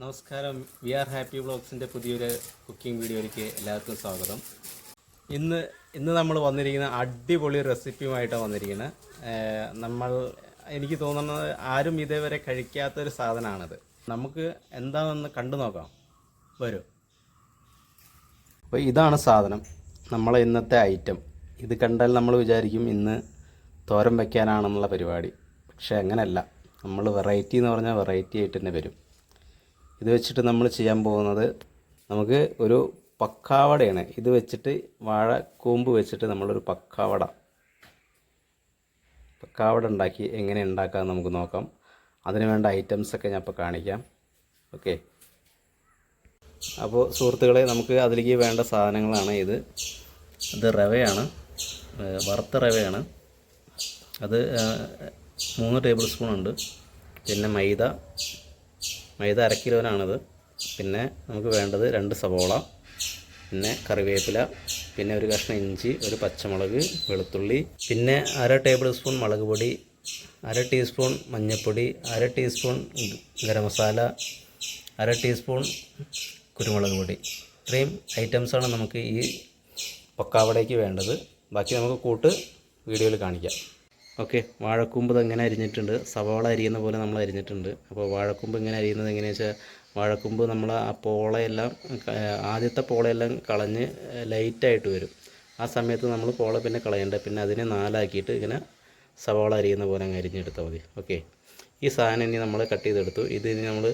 നമസ്കാരം. V are happy വ്ളോഗ്സിന്റെ പുതിയൊരു cooking വീഡിയോയിലേക്ക് എല്ലാവർക്കും സ്വാഗതം. ഇന്ന് ഇന്ന് നമ്മൾ വന്നിരിക്കുന്ന അടിപൊളി റെസിപ്പിയുമായിട്ടാണ് വന്നിരിക്കുന്നത് നമ്മൾ എനിക്ക് തോന്നുന്നത് ആരും ഇതേവരെ കഴിക്കാത്തൊരു സാധനമാണിത്. നമുക്ക് എന്താണെന്ന് കണ്ടു നോക്കാം. വരൂ. അപ്പോൾ ഇതാണ് സാധനം. നമ്മളെ ഇന്നത്തെ ഐറ്റം ഇത് കണ്ടാൽ നമ്മൾ വിചാരിക്കും ഇന്ന് തോരൻ വയ്ക്കാനാണെന്നുള്ള പരിപാടി. പക്ഷേ അങ്ങനെയല്ല നമ്മൾ വെറൈറ്റി എന്ന് പറഞ്ഞാൽ വെറൈറ്റി ആയിട്ട് തന്നെ വരും. ഇത് വെച്ചിട്ട് നമ്മൾ ചെയ്യാൻ പോകുന്നത് നമുക്ക് ഒരു പക്കാവടയാണ്. ഇത് വെച്ചിട്ട് വാഴ കൂമ്പ് വെച്ചിട്ട് നമ്മളൊരു പക്കാവട. പക്കാവട ഉണ്ടാക്കി എങ്ങനെ ഉണ്ടാക്കാമെന്ന് നമുക്ക് നോക്കാം. അതിന് വേണ്ട ഐറ്റംസൊക്കെ ഞാൻ ഇപ്പോൾ കാണിക്കാം. ഓക്കെ അപ്പോൾ സുഹൃത്തുക്കളെ നമുക്ക് അതിലേക്ക് വേണ്ട സാധനങ്ങളാണ് ഇത്. ഇത് റവയാണ്. വറുത്ത റവയാണ്. അത് മൂന്ന് ടേബിൾ സ്പൂൺ ഉണ്ട്. പിന്നെ മൈദ. മൈദ അര കിലോനാണിത്. പിന്നെ നമുക്ക് വേണ്ടത് രണ്ട് സവോള പിന്നെ കറിവേപ്പില പിന്നെ ഒരു കഷ്ണം ഇഞ്ചി ഒരു പച്ചമുളക് വെളുത്തുള്ളി പിന്നെ അര ടേബിൾ സ്പൂൺ മുളക് പൊടി അര ടീസ്പൂൺ മഞ്ഞൾപ്പൊടി അര ടീസ്പൂൺ ഗരം മസാല അര ടീസ്പൂൺ കുരുമുളക് പൊടി. ഇത്രയും ഐറ്റംസാണ് നമുക്ക് ഈ പക്കാവടയ്ക്ക് വേണ്ടത്. ബാക്കി നമുക്ക് കൂട്ട് വീഡിയോയിൽ കാണിക്കാം. ഓക്കെ വാഴക്കൂമ്പ് എങ്ങനെ അരിഞ്ഞിട്ടുണ്ട്? സവാള അരിയുന്ന പോലെ നമ്മൾ അരിഞ്ഞിട്ടുണ്ട്. അപ്പോൾ വാഴക്കൂമ്പ് എങ്ങനെ അരിയുന്നത് എങ്ങനെയാണെന്ന് വെച്ചാൽ വാഴക്കൂമ്പ് നമ്മൾ ആ പോളയെല്ലാം ആദ്യത്തെ പോളയെല്ലാം കളഞ്ഞ് ലൈറ്റായിട്ട് വരും. ആ സമയത്ത് നമ്മൾ പോള പിന്നെ കളയണ്ട. പിന്നെ അതിനെ നാലാക്കിയിട്ട് ഇങ്ങനെ സവാള അരിയുന്ന പോലെ അങ്ങ് അരിഞ്ഞെടുത്താൽ മതി. ഓക്കെ. ഈ സാധനം ഇനി നമ്മൾ കട്ട് ചെയ്തെടുത്തു. ഇത് ഇനി നമ്മൾ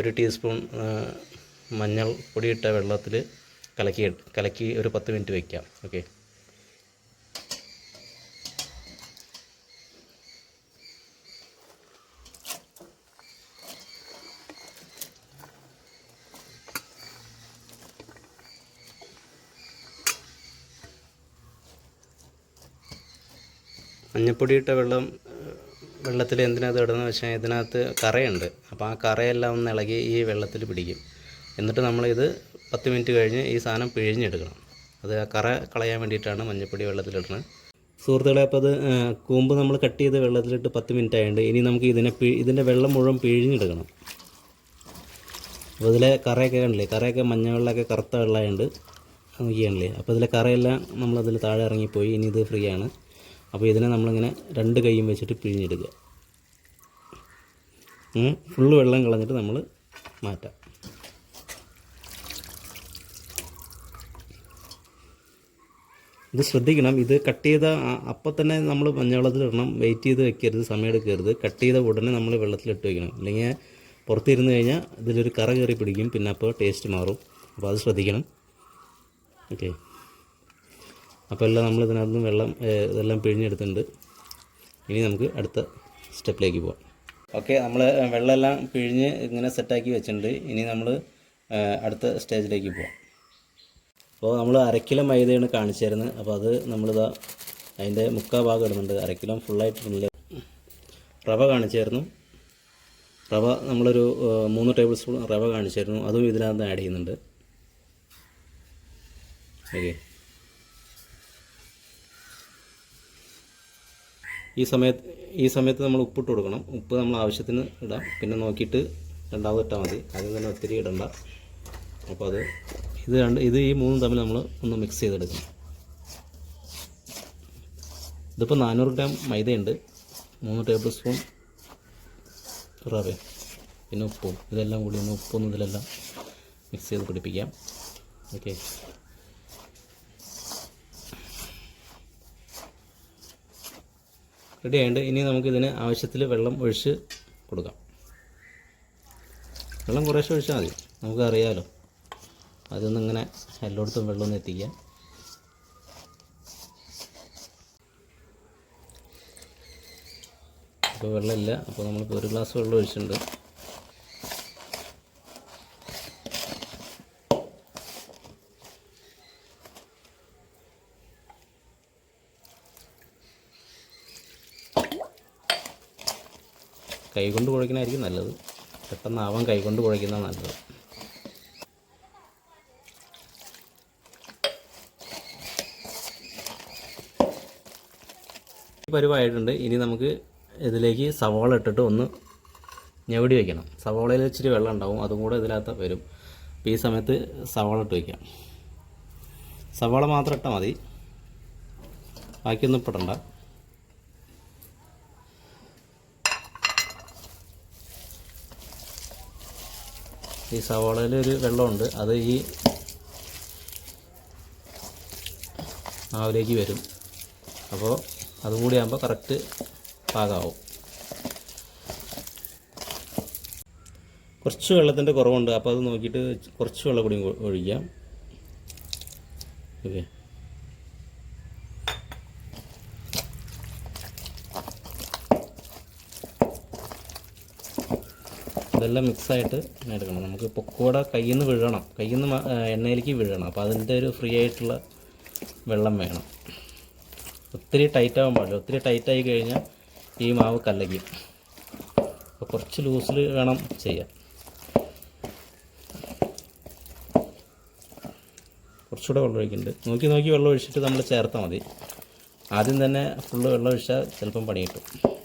ഒരു ടീസ്പൂൺ മഞ്ഞൾ പൊടിയിട്ട വെള്ളത്തിൽ കലക്കി കലക്കി ഒരു പത്ത് മിനിറ്റ് വയ്ക്കാം ഓക്കെ. മഞ്ഞപ്പൊടിയിട്ട വെള്ളം വെള്ളത്തിൽ എന്തിനകത്ത് ഇടുന്നത് വെച്ചാൽ ഇതിനകത്ത് കറയുണ്ട്. അപ്പോൾ ആ കറയെല്ലാം ഒന്ന് ഇളകി ഈ വെള്ളത്തിൽ പിടിക്കും. എന്നിട്ട് നമ്മളിത് പത്ത് മിനിറ്റ് കഴിഞ്ഞ് ഈ സാധനം പിഴിഞ്ഞെടുക്കണം. അത് ആ കറ കളയാൻ വേണ്ടിയിട്ടാണ് മഞ്ഞപ്പൊടി വെള്ളത്തിലിടുന്നത് സുഹൃത്തുക്കളെ അപ്പോൾ അത് കൂമ്പ് നമ്മൾ കട്ട് ചെയ്ത് വെള്ളത്തിലിട്ട് പത്ത് മിനിറ്റ് ആയതുകൊണ്ട് ഇനി നമുക്ക് ഇതിനെ ഇതിന്റെ വെള്ളം മുഴുവൻ പിഴിഞ്ഞെടുക്കണം. അപ്പോൾ ഇതിലെ കറയൊക്കെ കണ്ടില്ലേ? കറയൊക്കെ മഞ്ഞ വെള്ളമൊക്കെ കറുത്ത വെള്ളമായതുകൊണ്ട് നോക്കിയാണല്ലേ അപ്പോൾ ഇതിലെ കറയെല്ലാം നമ്മളതിൽ താഴെ ഇറങ്ങിപ്പോയി. ഇനി ഇത് ഫ്രീ ആണ്. അപ്പോൾ ഇതിനെ നമ്മളിങ്ങനെ രണ്ട് കൈയും വെച്ചിട്ട് പിഴിഞ്ഞെടുക്കുക. ഫുള്ള് വെള്ളം കളഞ്ഞിട്ട് നമ്മൾ മാറ്റാം. ഇത് ശ്രദ്ധിക്കണം. ഇത് കട്ട് ചെയ്ത അപ്പം തന്നെ നമ്മൾ മഞ്ഞവെള്ളത്തിലിടണം വെയിറ്റ് ചെയ്ത് വെക്കരുത്. സമയം എടുക്കരുത്. കട്ട് ചെയ്ത ഉടനെ നമ്മൾ വെള്ളത്തിലിട്ട് വെക്കണം. അല്ലെങ്കിൽ പുറത്തിരുന്ന് കഴിഞ്ഞാൽ ഇതിലൊരു കറ കയറി പിടിക്കും. പിന്നെ അപ്പോൾ ടേസ്റ്റ് മാറും. അപ്പോൾ അത് ശ്രദ്ധിക്കണം. ഓക്കെ അപ്പോൾ എല്ലാം നമ്മൾ ഇതിനകത്ത് നിന്ന് വെള്ളം ഇതെല്ലാം പിഴിഞ്ഞെടുത്തിട്ടുണ്ട്. ഇനി നമുക്ക് അടുത്ത സ്റ്റെപ്പിലേക്ക് പോവാം. ഓക്കെ നമ്മൾ വെള്ളമെല്ലാം പിഴിഞ്ഞ് ഇങ്ങനെ സെറ്റാക്കി വെച്ചിട്ടുണ്ട്. ഇനി നമ്മൾ അടുത്ത സ്റ്റേജിലേക്ക് പോവാം. അപ്പോൾ നമ്മൾ അരക്കിലോ മൈദയാണ് കാണിച്ചു തരുന്നത് അപ്പോൾ അത് നമ്മളിതാ അതിന്റെ മുക്കാ ഭാഗം ഇടുന്നുണ്ട്. അരക്കിലോ ഫുള്ളായിട്ടില്ല റവ കാണിച്ചായിരുന്നു റവ നമ്മളൊരു മൂന്ന് ടേബിൾ സ്പൂൺ റവ കാണിച്ചായിരുന്നു അതും ഇതിനകത്ത് ആഡ് ചെയ്യുന്നുണ്ട്. ഓക്കെ. ഈ സമയത്ത് ഈ സമയത്ത് നമ്മൾ ഉപ്പിട്ട് കൊടുക്കണം. ഉപ്പ് നമ്മൾ ആവശ്യത്തിന് ഇടാം. പിന്നെ നോക്കിയിട്ട് രണ്ടാമത് ഇട്ടാൽ മതി. ആദ്യം തന്നെ ഒത്തിരി ഇടണ്ട. അപ്പോൾ അത് ഇത് രണ്ട് ഇത് ഈ മൂന്നും തമ്മിൽ നമ്മൾ ഒന്ന് മിക്സ് ചെയ്തെടുക്കണം. ഇതിപ്പോൾ നാനൂറ് ഗ്രാം മൈദയുണ്ട്. മൂന്ന് ടേബിൾ സ്പൂൺ റവ പിന്നെ ഉപ്പും. ഇതെല്ലാം കൂടി ഒന്ന് ഉപ്പൊന്നും ഇതിലെല്ലാം മിക്സ് ചെയ്ത് പിടിപ്പിക്കാം. ഓക്കെ റെഡി ആയിട്ട് ഇനി നമുക്കിതിന് ആവശ്യത്തിൽ വെള്ളം ഒഴിച്ച് കൊടുക്കാം. വെള്ളം കുറേശ്ശെ ഒഴിച്ചാൽ മതി. നമുക്കറിയാമല്ലോ അതൊന്നും ഇങ്ങനെ എല്ലായിടത്തും വെള്ളമൊന്നും എത്തിക്കാം ഇപ്പോൾ വെള്ളമില്ല. അപ്പോൾ നമ്മളിപ്പോൾ ഒരു ഗ്ലാസ് വെള്ളം ഒഴിച്ചിട്ടുണ്ട്. കൈകൊണ്ട് കുഴക്കണമായിരിക്കും നല്ലത്. പെട്ടെന്നാവാൻ കൈകൊണ്ട് കുഴക്കുന്നതാണ് നല്ലത്. പരുവായിട്ടുണ്ട്. ഇനി നമുക്ക് ഇതിലേക്ക് സവാള ഇട്ടിട്ട് ഒന്ന് ഞെവിടി വയ്ക്കണം സവാളയിൽ ഇച്ചിരി വെള്ളം ഉണ്ടാവും. അതും കൂടെ ഇതിനകത്ത് വരും. അപ്പോൾ ഈ സമയത്ത് സവാള ഇട്ട് വയ്ക്കാം സവാള മാത്രം ഇട്ടാൽ മതി. ബാക്കിയൊന്നും ഇപ്പിടണ്ട. ഈ സവാളയിൽ ഒരു വെള്ളമുണ്ട്. അത് ഈ മാവിലേക്ക് വരും. അപ്പോൾ അതുകൂടി ആകുമ്പോൾ കറക്റ്റ് പാകമാവും കുറച്ച് വെള്ളത്തിന്റെ കുറവുണ്ട്. അപ്പോൾ അത് നോക്കിയിട്ട് കുറച്ച് വെള്ളം കൂടി ഒഴിക്കാം. ഓക്കെ. ഇതെല്ലാം മിക്സായിട്ട് എടുക്കണം. നമുക്ക് പൊക്കോട കയ്യിൽ നിന്ന് വിഴണം കയ്യിൽ നിന്ന് എണ്ണയിലേക്ക് വിഴണം. അപ്പോൾ അതിന്റെ ഒരു ഫ്രീ ആയിട്ടുള്ള വെള്ളം വേണം. ഒത്തിരി ടൈറ്റ് ആവാൻ പാടില്ല. ഒത്തിരി ടൈറ്റ് ആയി കഴിഞ്ഞാൽ ഈ മാവ് കല്ലയ്ക്കും അപ്പോൾ കുറച്ച് ലൂസിൽ വേണം ചെയ്യാൻ. കുറച്ചുകൂടെ വെള്ളം ഒഴിക്കുന്നുണ്ട്. നോക്കി നോക്കി വെള്ളം ഒഴിച്ചിട്ട് നമ്മൾ ചേർത്താൽ മതി. ആദ്യം തന്നെ ഫുള്ള് വെള്ളം ഒഴിച്ചാൽ ചിലപ്പം പണി കിട്ടും.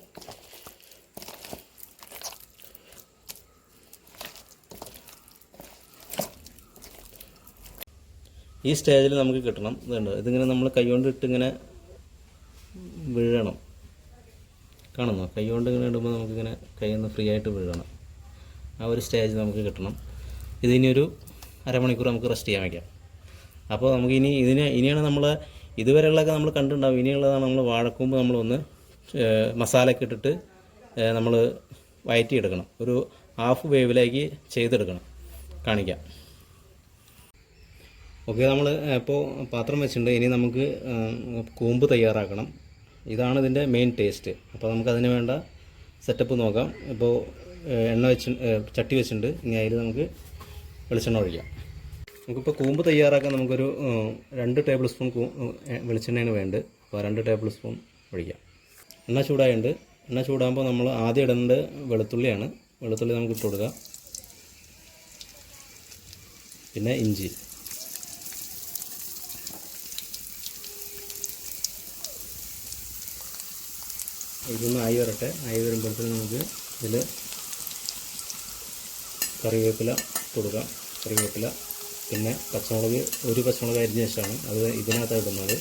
ഈ സ്റ്റേജിൽ നമുക്ക് കിട്ടണം. ഇതുണ്ട്. ഇതിങ്ങനെ നമ്മൾ കൈകൊണ്ട് ഇട്ട് ഇങ്ങനെ വീഴണം. കാണുന്നോ? കൈകൊണ്ട് ഇങ്ങനെ ഇടുമ്പോൾ നമുക്കിങ്ങനെ കയ്യിൽ നിന്ന് ഫ്രീ ആയിട്ട് വീഴണം. ആ ഒരു സ്റ്റേജ് നമുക്ക് കിട്ടണം. ഇതിനി ഒരു അരമണിക്കൂർ നമുക്ക് റെസ്റ്റ് ചെയ്യാൻ വയ്ക്കാം അപ്പോൾ നമുക്ക് ഇനി ഇതിന് ഇനിയാണ് നമ്മൾ ഇതുവരെയുള്ളതൊക്കെ നമ്മൾ കണ്ടിട്ടുണ്ടാവും. ഇനിയുള്ളതാണ് നമ്മൾ വാഴക്കൂമ്പ് നമ്മളൊന്ന് മസാലയൊക്കെ ഇട്ടിട്ട് നമ്മൾ വയറ്റിയെടുക്കണം. ഒരു ഹാഫ് വേവിലേക്ക് ചെയ്തെടുക്കണം. കാണിക്കാം. ഓക്കെ നമ്മൾ ഇപ്പോൾ പാത്രം വെച്ചിട്ടുണ്ട്. ഇനി നമുക്ക് കൂമ്പ് തയ്യാറാക്കണം. ഇതാണ് ഇതിന്റെ മെയിൻ ടേസ്റ്റ് അപ്പോൾ നമുക്ക് അതിന് വേണ്ട സെറ്റപ്പ് നോക്കാം. ഇപ്പോൾ എണ്ണ വെച്ച് ചട്ടി വെച്ചിട്ടുണ്ട്. ഇനി അതിൽ നമുക്ക് വെളിച്ചെണ്ണ ഒഴിക്കാം. നമുക്കിപ്പോൾ കൂമ്പ് തയ്യാറാക്കാൻ നമുക്കൊരു രണ്ട് ടേബിൾ സ്പൂൺ വെളിച്ചെണ്ണയാണ് വേണ്ടത്. അപ്പോൾ രണ്ട് ടേബിൾ സ്പൂൺ ഒഴിക്കാം. എണ്ണ ചൂടായുണ്ട് എണ്ണ ചൂടാകുമ്പോൾ നമ്മൾ ആദ്യം ഇടേണ്ടത് വെളുത്തുള്ളിയാണ്. വെളുത്തുള്ളി നമുക്ക് ഇട്ട് കൊടുക്കാം. പിന്നെ ഇഞ്ചി. ഇതൊന്ന് ആയി വരട്ടെ. ആയി വരുമ്പോഴത്തേന് നമുക്ക് ഇതിൽ കറിവേപ്പില കൊടുക്കാം കറിവേപ്പില പിന്നെ പച്ചമുളക് ഒരു പച്ചമുളക് അരിഞ്ഞ ശേഷമാണ് അത് ഇതിനകത്താണ് ഇടുന്നത്.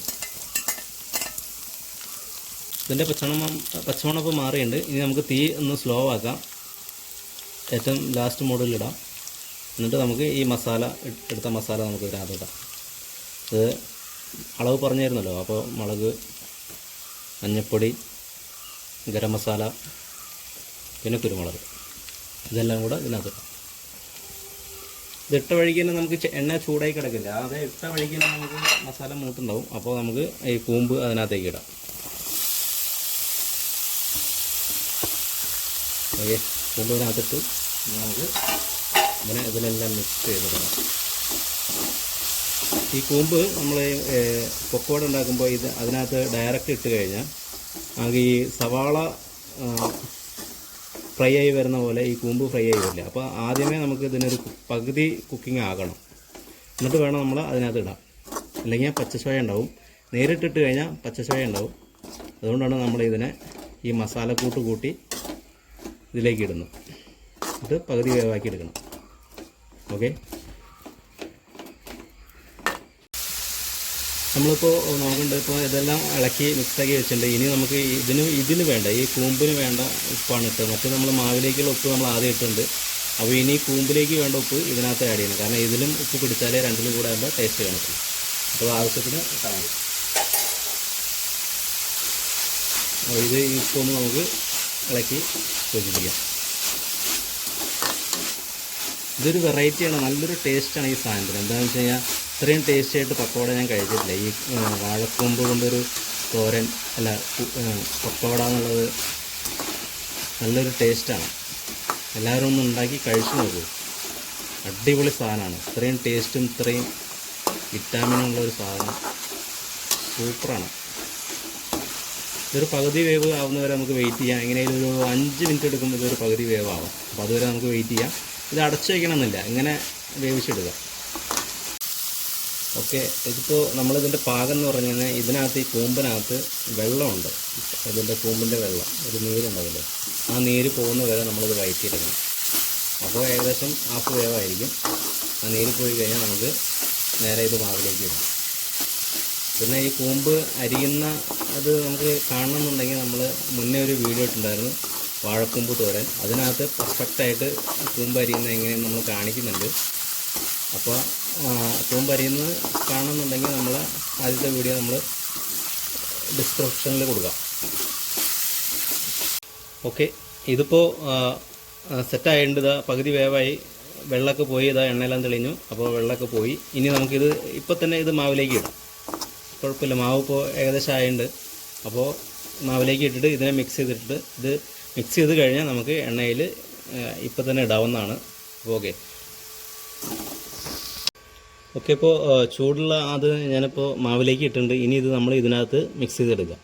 ഇതിന്റെ പച്ചമണം പച്ചമണപ്പ് മാറിയുണ്ട് ഇനി നമുക്ക് തീ ഒന്ന് സ്ലോ ആക്കാം. ഏറ്റവും ലാസ്റ്റ് മോഡിലിടാം എന്നിട്ട് നമുക്ക് ഈ മസാല എടുത്ത മസാല നമുക്ക് ഇതിനകത്ത് ഇടാം. ഇത് അളവ് പറഞ്ഞായിരുന്നല്ലോ. അപ്പോൾ മുളക് മഞ്ഞൾപ്പൊടി ഗരം മസാല പിന്നെ കുരുമുളക്. ഇതെല്ലാം കൂടെ ഇതിനകത്ത് ഇടാം. ഇതിട്ട വഴിക്ക് തന്നെ നമുക്ക് എണ്ണ ചൂടായി കിടക്കില്ല. അത് ഇട്ട വഴിക്ക് തന്നെ നമുക്ക് മസാല മൂത്തുണ്ടാവും. അപ്പോൾ നമുക്ക് ഈ കൂമ്പ് അതിനകത്തേക്ക് ഇടാം. ഓക്കെ. കൂമ്പ് അതിനകത്തിട്ട് നമുക്ക് ഇങ്ങനെ ഇതിലെല്ലാം മിക്സ് ചെയ്തിടണം ഈ കൂമ്പ് നമ്മൾ പൊക്കോട ഉണ്ടാക്കുമ്പോൾ ഇത് അതിനകത്ത് ഡയറക്റ്റ് ഇട്ട് കഴിഞ്ഞാൽ നമുക്ക് ഈ സവാള ഫ്രൈ ആയി വരുന്ന പോലെ ഈ കൂമ്പ് ഫ്രൈ ആയി വരില്ല. അപ്പോൾ ആദ്യമേ നമുക്ക് ഇതിനൊരു പകുതി കുക്കിംഗ് ആകണം. എന്നിട്ട് വേണം നമ്മൾ അതിനകത്ത് ഇടാം അല്ലെങ്കിൽ പച്ചസോയ ഉണ്ടാവും. നേരിട്ടിട്ട് കഴിഞ്ഞാൽ പച്ചസോയ ഉണ്ടാവും. അതുകൊണ്ടാണ് നമ്മൾ ഇതിനെ ഈ മസാലക്കൂട്ട് കൂട്ടി ഇതിലേക്ക് ഇടുന്നു ഇത് പകുതി വേവാക്കി എടുക്കണം. ഓക്കെ? നമ്മളിപ്പോൾ നോക്കണ്ട ഇപ്പോൾ ഇതെല്ലാം ഇളക്കി മിക്സാക്കി വെച്ചിട്ടുണ്ട്. ഇനി നമുക്ക് ഇതിന് ഇതിന് വേണ്ട ഈ കൂമ്പിന് വേണ്ട ഉപ്പാണ് ഇട്ടത്. മറ്റേ നമ്മൾ മാവിലേക്കുള്ള ഉപ്പ് നമ്മൾ ആദ്യം ഇട്ടിട്ടുണ്ട്. അപ്പോൾ ഇനി കൂമ്പിലേക്ക് വേണ്ട ഉപ്പ് ഇതിനകത്ത് ആഡ് ചെയ്യണം. കാരണം ഇതിലും ഉപ്പ് പിടിച്ചാലേ രണ്ടിലും കൂടെ ആകുമ്പോൾ ടേസ്റ്റ് കാണത്തില്ല അപ്പോൾ ആവശ്യത്തിന് ഇട്ടാൽ മതി ഇത് ഉപ്പൊന്ന് നമുക്ക് ഇളക്കി യോജിപ്പിക്കാം. ഇതൊരു വെറൈറ്റിയാണ് നല്ലൊരു ടേസ്റ്റാണ് ഈ സാധനത്തിന്. എന്താണെന്ന് വെച്ച് കഴിഞ്ഞാൽ ഇത്രയും ടേസ്റ്റി ആയിട്ട് പക്കോട ഞാൻ കഴിച്ചിട്ടില്ല. ഈ വാഴക്കൊമ്പ് കൊണ്ടൊരു തോരൻ അല്ല പക്കോട എന്നുള്ളത് നല്ലൊരു ടേസ്റ്റാണ് എല്ലാവരും ഒന്ന് ഉണ്ടാക്കി കഴിച്ചു നോക്കൂ. അടിപൊളി സാധനമാണ്. ഇത്രയും ടേസ്റ്റും ഇത്രയും വിറ്റാമിനും ഉള്ള ഒരു സാധനം. സൂപ്പറാണ് ഇതൊരു പകുതി വേവ് ആവുന്നവരെ നമുക്ക് വെയിറ്റ് ചെയ്യാം. എങ്ങനെയും ഒരു അഞ്ച് മിനിറ്റ് എടുക്കുമ്പോൾ ഇതൊരു പകുതി വേവ് ആവും. അപ്പോൾ അതുവരെ നമുക്ക് വെയിറ്റ് ചെയ്യാം. ഇത് അടച്ചു വയ്ക്കണമെന്നില്ല ഇങ്ങനെ വേവിച്ചെടുക്കുക ഓക്കെ ഇതിപ്പോൾ നമ്മളിതിന്റെ പാകം എന്ന് പറഞ്ഞു കഴിഞ്ഞാൽ ഇതിനകത്ത് ഈ കൂമ്പിനകത്ത് വെള്ളമുണ്ട്. ഇതിന്റെ കൂമ്പിന്റെ വെള്ളം ഒരു നീരുണ്ടാവില്ലേ ആ നീര് പോകുന്ന വരെ നമ്മളിത് വയറ്റിയിരിക്കണം അപ്പോൾ ഏകദേശം ഹാഫ് വേവായിരിക്കും ആ നീര് പോയി കഴിഞ്ഞാൽ നമുക്ക് നേരെ ഇത് മാവിലേക്ക് ഇടാം. പിന്നെ ഈ കൂമ്പ് അരിയുന്ന അത് നമുക്ക് കാണണമെന്നുണ്ടെങ്കിൽ നമ്മൾ മുന്നേ ഒരു വീഡിയോ ഇട്ടുണ്ടായിരുന്നു വാഴക്കൂമ്പ് തോരൻ. അതിനകത്ത് പെർഫെക്റ്റായിട്ട് കൂമ്പ് അരിയുന്ന എങ്ങനെയെന്ന് നമ്മൾ കാണിക്കുന്നുണ്ട്. അപ്പോൾ കൂമ്പ് അരിയുന്നത് കാണുന്നുണ്ടെങ്കിൽ നമ്മൾ ആദ്യത്തെ വീഡിയോ നമ്മൾ ഡിസ്ക്രിപ്ഷനിൽ കൊടുക്കാം. ഓക്കെ ഇതിപ്പോൾ സെറ്റായിട്ടുണ്ട് പകുതി വേവായി. വെള്ളമൊക്കെ പോയി ഇതാ എണ്ണയെല്ലാം തെളിഞ്ഞു. അപ്പോൾ വെള്ളമൊക്കെ പോയി. ഇനി നമുക്കിത് ഇപ്പോൾ തന്നെ ഇത് മാവിലേക്ക് ഇടാം. കുഴപ്പമില്ല. മാവ് ഇപ്പോൾ ഏകദേശം ആയിട്ടുണ്ട്. അപ്പോൾ മാവിലേക്ക് ഇട്ടിട്ട് ഇതിനെ മിക്സ് ചെയ്തിട്ടിട്ട് ഇത് മിക്സ് ചെയ്ത് കഴിഞ്ഞാൽ നമുക്ക് എണ്ണയിൽ ഇപ്പോൾ തന്നെ ഇടാവുന്നതാണ്. ഓക്കെ ഓക്കെ ഇപ്പോൾ ചൂടുള്ള അത് ഞാനിപ്പോൾ മാവിലേക്ക് ഇട്ടിട്ടുണ്ട്. ഇനി ഇത് നമ്മൾ ഇതിനകത്ത് മിക്സ് ചെയ്തെടുക്കാം.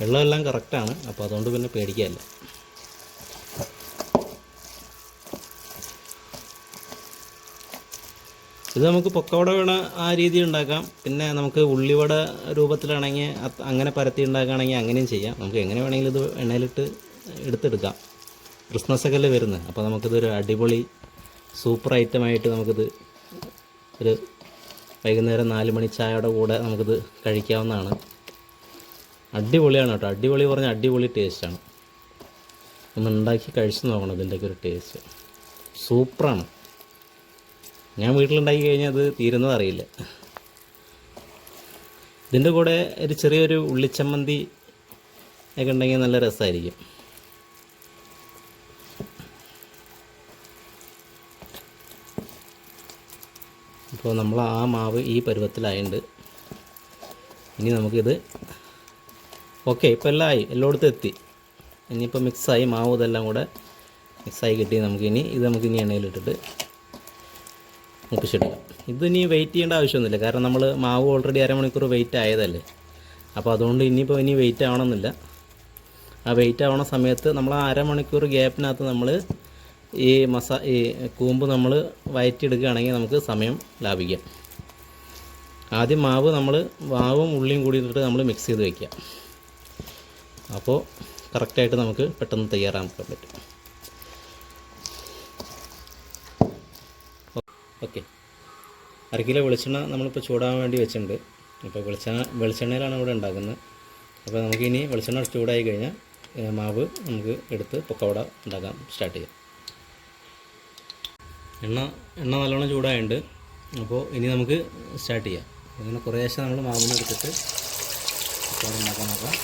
വെള്ളമെല്ലാം കറക്റ്റാണ് അപ്പോൾ അതുകൊണ്ട് പിന്നെ പേടിക്കാനില്ല. ഇത് നമുക്ക് പൊക്കവട വേണ ആ രീതി ഉണ്ടാക്കാം. പിന്നെ നമുക്ക് ഉള്ളിവട രൂപത്തിലാണെങ്കിൽ അങ്ങനെ പരത്തി ഉണ്ടാക്കുകയാണെങ്കിൽ അങ്ങനെയും ചെയ്യാം. നമുക്ക് എങ്ങനെ വേണമെങ്കിലും ഇത് എണ്ണയിലിട്ട് എടുത്തെടുക്കാം. ക്രിസ്മസ് ഒക്കെ അല്ലേ വരുന്നത്? അപ്പോൾ നമുക്കിതൊരു അടിപൊളി സൂപ്പർ ഐറ്റം ഐറ്റമായിട്ട് നമുക്കിത് ഒരു വൈകുന്നേരം നാല് മണി ചായയുടെ കൂടെ നമുക്കിത് കഴിക്കാവുന്നതാണ്. അടിപൊളിയാണ് കേട്ടോ. അടിപൊളി പറഞ്ഞാൽ അടിപൊളി ടേസ്റ്റാണ് ഒന്ന് ഉണ്ടാക്കി കഴിച്ചു നോക്കണം ഇതിന്റെയൊക്കെ ഒരു ടേസ്റ്റ് സൂപ്പറാണ്. ഞാൻ വീട്ടിലുണ്ടാക്കി കഴിഞ്ഞാൽ അത് തീരുന്നത് അറിയില്ല. ഇതിന്റെ കൂടെ ഒരു ചെറിയൊരു ഉള്ളിച്ചമ്മന്തി ഒക്കെ ഉണ്ടെങ്കിൽ നല്ല രസമായിരിക്കും ഇപ്പോൾ നമ്മൾ ആ മാവ് ഈ പരുവത്തിലായുണ്ട് ഇനി നമുക്കിത് ഓക്കെ ഇപ്പോൾ എല്ലാം ആയി. എല്ലായിടത്തും എത്തി. ഇനിയിപ്പോൾ മിക്സായി മാവ് ഇതെല്ലാം കൂടെ മിക്സായി കിട്ടി. നമുക്കിനി ഇത് നമുക്കിനി എണ്ണയിലിട്ടിട്ട് മുപ്പിച്ചെടുക്കാം ഇത് ഇനി വെയിറ്റ് ചെയ്യേണ്ട ആവശ്യമൊന്നുമില്ല. കാരണം നമ്മൾ മാവ് ഓൾറെഡി അരമണിക്കൂർ വെയിറ്റ് ആയതല്ലേ. അപ്പോൾ അതുകൊണ്ട് ഇനിയിപ്പോൾ ഇനി വെയിറ്റ് ആവണമെന്നില്ല. ആ വെയിറ്റ് ആവണ സമയത്ത് നമ്മൾ ആ അരമണിക്കൂർ ഗ്യാപ്പിനകത്ത് നമ്മൾ ഈ മസ ഈ കൂമ്പ് നമ്മൾ വയറ്റിയെടുക്കുകയാണെങ്കിൽ നമുക്ക് സമയം ലാഭിക്കാം. ആദ്യം മാവ് നമ്മൾ മാവും ഉള്ളിയും കൂടി ഇട്ടിട്ട് നമ്മൾ മിക്സ് ചെയ്ത് വയ്ക്കുക അപ്പോൾ കറക്റ്റായിട്ട് നമുക്ക് പെട്ടെന്ന് തയ്യാറാക്കാൻ പറ്റും. ഓക്കെ. അര കിലോ വെളിച്ചെണ്ണ നമ്മളിപ്പോൾ ചൂടാൻ വേണ്ടി വെച്ചിട്ടുണ്ട്. അപ്പോൾ വെളിച്ചെണ്ണ വെളിച്ചെണ്ണയിലാണ് ഇവിടെ ഉണ്ടാക്കുന്നത്. അപ്പോൾ നമുക്കിനി വെളിച്ചെണ്ണ ചൂടായി കഴിഞ്ഞാൽ മാവ് നമുക്ക് എടുത്ത് പൊക്കവട ഉണ്ടാക്കാൻ സ്റ്റാർട്ട് ചെയ്യാം. എണ്ണ എണ്ണ നല്ലോണം ചൂടായുണ്ട് അപ്പോൾ ഇനി നമുക്ക് സ്റ്റാർട്ട് ചെയ്യാം. അങ്ങനെ കുറേശ്ശെ നമ്മൾ മാവിനെടുത്തിട്ട് പൊക്കവട ഉണ്ടാക്കാൻ നോക്കാം.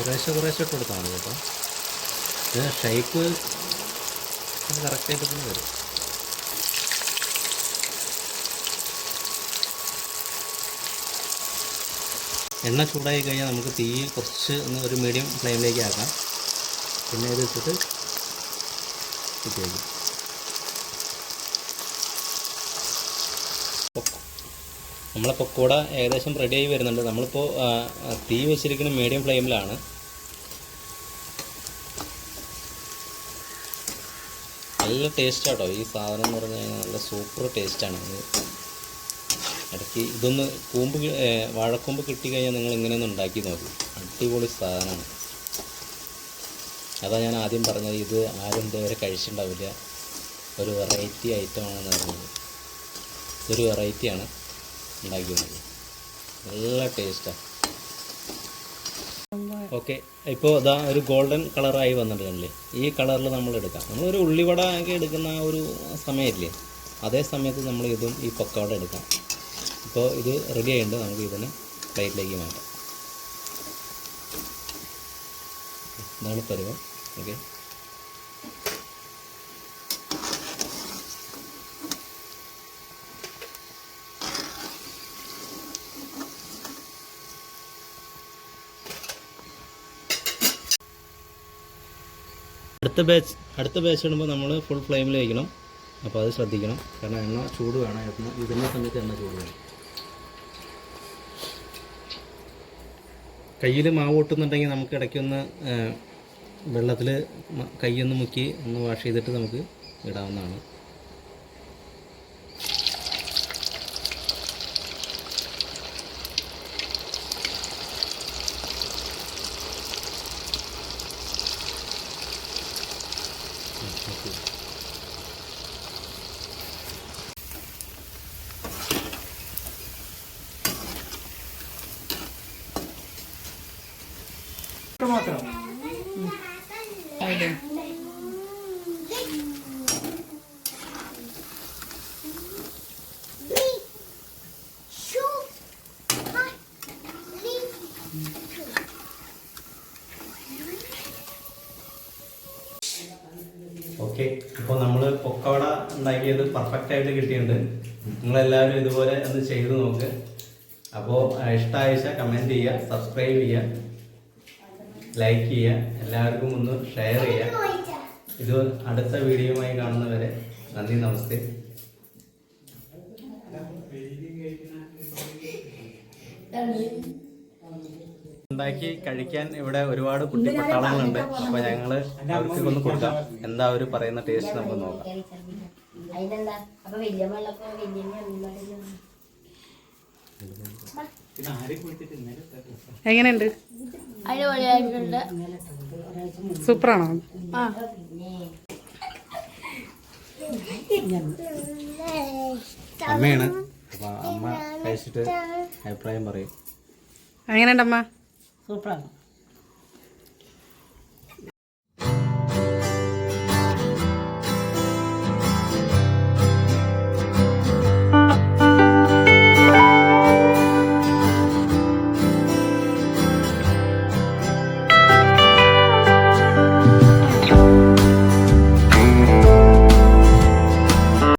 കുറേശ്ശെ കുറേശ്ശെ ഇട്ട് കൊടുത്താൽ മതി കേട്ടോ. ഇത് ഷേപ്പ് കറക്റ്റായിട്ട് തന്നെ വരും. എണ്ണ ചൂടായി കഴിഞ്ഞാൽ നമുക്ക് തീ കുറച്ച് ഒന്ന് ഒരു മീഡിയം ഫ്ലെയിമിലേക്ക് ആക്കാം. പിന്നെ ഇത് ഇട്ടിട്ട് കുത്തി നമ്മളെ പക്കോട ഏകദേശം റെഡിയായി വരുന്നുണ്ട്. നമ്മളിപ്പോൾ തീ വെച്ചിരിക്കുന്ന മീഡിയം ഫ്ലെയിമിലാണ് നല്ല ടേസ്റ്റ് കേട്ടോ ഈ സാധനം എന്ന് പറഞ്ഞു കഴിഞ്ഞാൽ നല്ല സൂപ്പർ ടേസ്റ്റാണ് ഇടയ്ക്ക് ഇതൊന്ന് കൂമ്പ് വാഴക്കൂമ്പ് കിട്ടിക്കഴിഞ്ഞാൽ നിങ്ങൾ ഇങ്ങനെയൊന്ന് ഉണ്ടാക്കി നോക്കും. അടിപൊളി സാധനമാണ് അതാ ഞാൻ ആദ്യം പറഞ്ഞത്. ഇത് ആരും ഇതുവരെ കഴിച്ചിട്ടുണ്ടാവില്ല. ഒരു വെറൈറ്റി ഐറ്റമാണെന്ന് പറഞ്ഞത്. ഇതൊരു വെറൈറ്റിയാണ് ഉണ്ടാക്കിയത്. നല്ല ടേസ്റ്റാണ് ഓക്കെ. ഇപ്പോൾ ഇതാ ഒരു ഗോൾഡൻ കളറായി വന്നിട്ടുണ്ടല്ലേ ഈ കളറിൽ നമ്മൾ എടുക്കാം. നമ്മളൊരു ഉള്ളിവട ഒക്കെ എടുക്കുന്ന ഒരു സമയമില്ലേ? അതേ സമയത്ത് നമ്മൾ ഇതും ഈ പൊക്കവട എടുക്കാം. ഇപ്പോൾ ഇത് റെഡി ആയിട്ടുണ്ട്. നമുക്ക് ഇതിനെ പ്ലേറ്റിലേക്ക് മാറ്റാം. ഇതാണ് പരുവം. ഓക്കെ. അടുത്ത ബാച്ച് അടുത്ത ബാച്ച് ഇടുമ്പോൾ നമ്മൾ ഫുൾ ഫ്ലെയിമിൽ വയ്ക്കണം അപ്പോൾ അത് ശ്രദ്ധിക്കണം. കാരണം എണ്ണ ചൂട് വേണം. എണ്ണ ഇതിന്റെ സമയത്ത് എണ്ണ ചൂട് വേണം. കയ്യിൽ മാവ് ഒട്ടുന്നുണ്ടെങ്കിൽ നമുക്ക് ഇടയ്ക്കൊന്ന് വെള്ളത്തിൽ കൈയൊന്ന് മുക്കി ഒന്ന് വാഷ് ചെയ്തിട്ട് നമുക്ക് ഇടാവുന്നതാണ്. ഓക്കെ. ഇപ്പോൾ നമ്മൾ പൊക്കവട ഉണ്ടാക്കിയത് പെർഫെക്റ്റ് ആയിട്ട് കിട്ടിയിട്ടുണ്ട്. നിങ്ങളെല്ലാവരും ഇതുപോലെ ഒന്ന് ചെയ്ത് നോക്ക്. അപ്പോൾ ഇഷ്ടമായ കമന്റ് ചെയ്യുക സബ്സ്ക്രൈബ് ചെയ്യുക. ലൈക്ക് ചെയ്യുക. എല്ലാവർക്കും ഒന്ന് ഷെയർ ചെയ്യുക. ഇത് അടുത്ത വീഡിയോയുമായി കാണുന്നവരെ നന്ദി നമസ്തേ. ഉണ്ടാക്കി കഴിക്കാൻ ഇവിടെ ഒരുപാട് കുട്ടി പട്ടാളങ്ങളുണ്ട്. അപ്പൊ ഞങ്ങൾ അവർക്ക് ഒന്ന് കൊടുക്കാം. എന്താ അവർ പറയുന്ന ടേസ്റ്റ് നമുക്ക് നോക്കാം. അതിനെന്താ? അപ്പൊ വലിയ വെള്ളപ്പോ വലിയ എങ്ങനെയുണ്ട്? സൂപ്പറാണോ? ആ. അമ്മയാണ്. അമ്മ കഴിച്ചിട്ട് അഭിപ്രായം പറയും. എങ്ങനെയുണ്ടമ്മ സൂപ്പറാണ്.